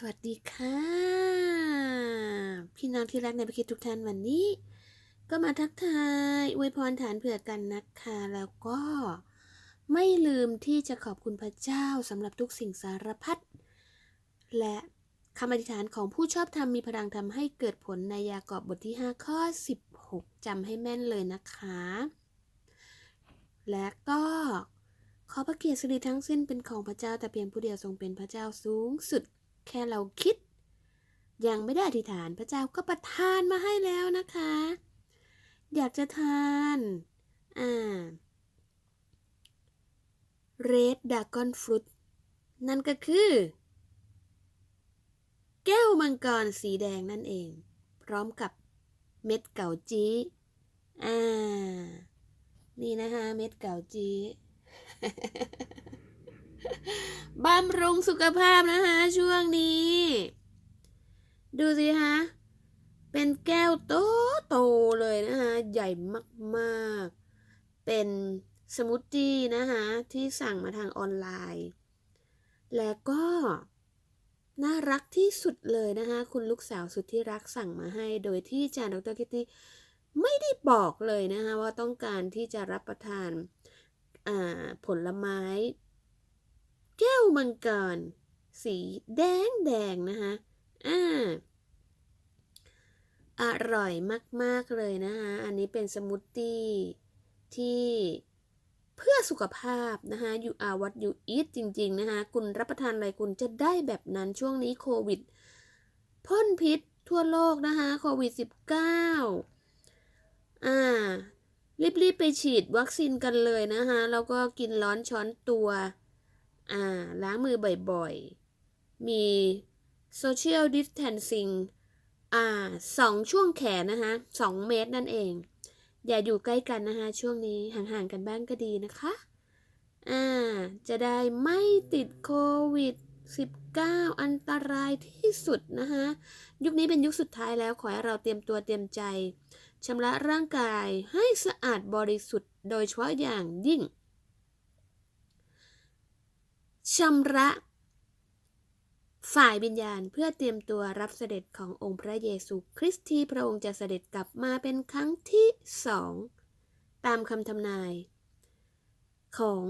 สวัสดีค่ะ พี่น้องที่รักในประคิดทุกท่านวันนี้ ก็มาทักทายอวยพรฐานเผื่อกันนะคะ แล้วก็ไม่ลืมที่จะขอบคุณพระเจ้าสำหรับทุกสิ่งสารพัดและคำอธิษฐานของผู้ชอบธรรมมีพลังทำให้เกิดผลในยากอบบทที่ 5 ข้อ 16จำให้แม่นเลยนะคะ และก็ขอพระเกียรติสิริทั้งสิ้นเป็นของพระเจ้าแต่เพียงผู้เดียวทรงเป็นพระเจ้าสูงสุด แค่เราคิด ยังไม่ได้อธิษฐานพระเจ้าก็ประทานมาให้แล้วนะคะ อยากจะทานอ่า Red Dragon Fruit นั่นก็คือ แก้วมังกรสีแดงนั่นเอง พร้อมกับเม็ดเก่าจีอ่า นี่นะคะ เม็ดเก่าจี บำรุงสุขภาพนะคะ ช่วงนี้ ดูสิคะเป็นแก้วโตโตๆเลยนะคะใหญ่มากๆ เป็นสมูทตี้นะคะที่สั่งมาทางออนไลน์ แล้วก็น่ารักที่สุดเลยนะคะคุณลูกสาวสุดที่รักสั่งมาให้ โดยที่จานดรคิตตี้ไม่ได้บอกเลยนะคะว่าต้องการที่จะรับประทานผลไม้ มังกร สีแดงแดงๆนะคะอ่าอร่อยมาก ๆ เลยนะคะ อันนี้เป็นสมูทตี้ที่เพื่อสุขภาพนะคะอยู่อาวัตอยู่อีทจริง ๆ นะคะคุณรับประทานอะไรคุณจะได้แบบนั้นช่วงนี้โควิดพ่นพิษทั่วโลกนะคะโควิด 19 อ่า รีบ ๆ ไปฉีดวัคซีนกันเลยนะคะ แล้วก็กินร้อนช้อนตัว อ่าล้างมือบ่อยๆ มี social distancing อ่าสองช่วงแขนนะคะสองเมตรนั่นเอง อย่าอยู่ใกล้กันนะคะช่วงนี้ห่างๆกันบ้างก็ดีนะคะอ่าจะได้ไม่ติดโควิด 19 อันตรายที่สุดนะคะยุคนี้เป็นยุคสุดท้ายแล้วขอให้เราเตรียมตัวเตรียมใจชำระร่างกายให้สะอาดบริสุทธิ์โดยเฉพาะอย่างยิ่ง ชำระฝ่ายวิญญาณเพื่อเตรียมตัวรับเสด็จขององค์พระเยซูคริสต์ที่พระองค์จะเสด็จกลับมาเป็นครั้งที่สองตามคำทำนาย ของ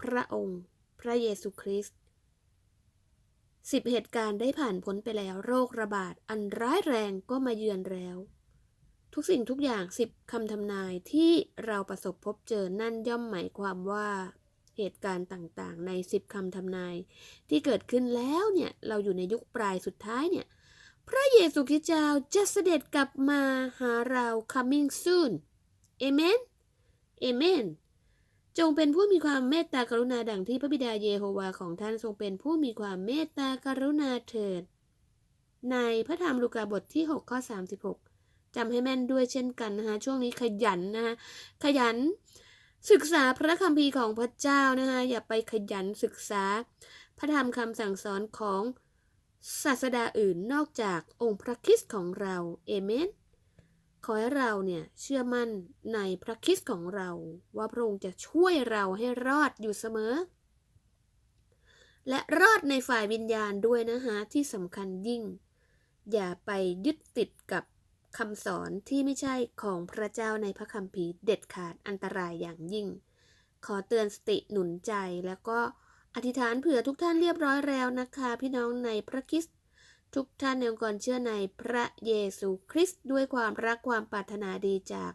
พระองค์พระเยซูคริสต์สิบเหตุการณ์ได้ผ่านพ้นไปแล้วโรคระบาดอันร้ายแรงก็มาเยือนแล้ว ทุกสิ่งทุกอย่างสิบคำทำนายที่เราประสบพบเจอนั่นย่อมหมายความว่า เหตุการณ์ต่างๆ ในสิบคำทำนาย ที่เกิดขึ้นแล้วเนี่ย เราอยู่ในยุคปลายสุดท้ายเนี่ย พระเยซูคริสต์เจ้าจะเสด็จกลับมาหาเรา coming soon เอเมนเอเมนจงเป็นผู้มีความเมตตากรุณาดังที่พระบิดาเยโฮวาของท่านทรงเป็นผู้มีความเมตตากรุณาเถิด ในพระธรรมลูกาบทที่ 6 ข้อ 36จำให้แม่นด้วยเช่นกันนะคะช่วงนี้ขยันนะคะขยัน ศึกษาพระคัมภีร์ของพระเจ้านะคะอย่าไปขยันศึกษา พระธรรมคำสั่งสอนของศาสดาอื่นนอกจากองค์พระคริสต์ของเราเอเมนขอให้เราเนี่ยเชื่อมั่นในพระคริสต์ของเรา ว่าพระองค์จะช่วยเราให้รอดอยู่เสมอ และรอดในฝ่ายวิญญาณด้วยนะคะที่สำคัญยิ่ง อย่าไปยึดติดกับ คำสอนที่ไม่ใช่ของพระเจ้าในพระคัมภีร์เด็ดขาดอันตรายอย่างยิ่ง ขอเตือนสติหนุนใจแล้วก็อธิษฐานเผื่อทุกท่านเรียบร้อยแล้วนะคะ พี่น้องในพระคริสต์ทุกท่านในองค์กรเชื่อในพระเยซูคริสต์ด้วยความรักความปรารถนาดีจาก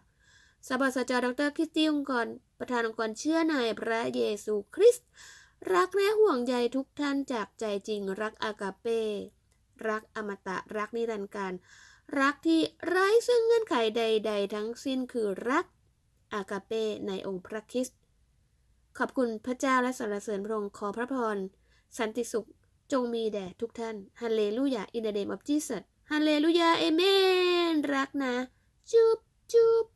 สบสจดรคริสตี้องค์กรประธานองค์กรเชื่อในพระเยซูคริสต์รักและห่วงใยทุกท่านจากใจจริงรักอากาเป้รักอมตะรักนิรันดร์การ รักที่ไร้ซึ่งเงื่อนไขใด ๆ ทั้งสิ้นคือรักอากาเป้ในองค์พระคริสต์ขอบคุณพระเจ้าและสรรเสริญพระองค์ขอพระพร สันติสุขจงมีแด่ทุกท่านฮันเลลูยาอินเดเดมอบจีสัตฮันเลลูยาเอเมน รักนะ จุ๊บจุ๊บ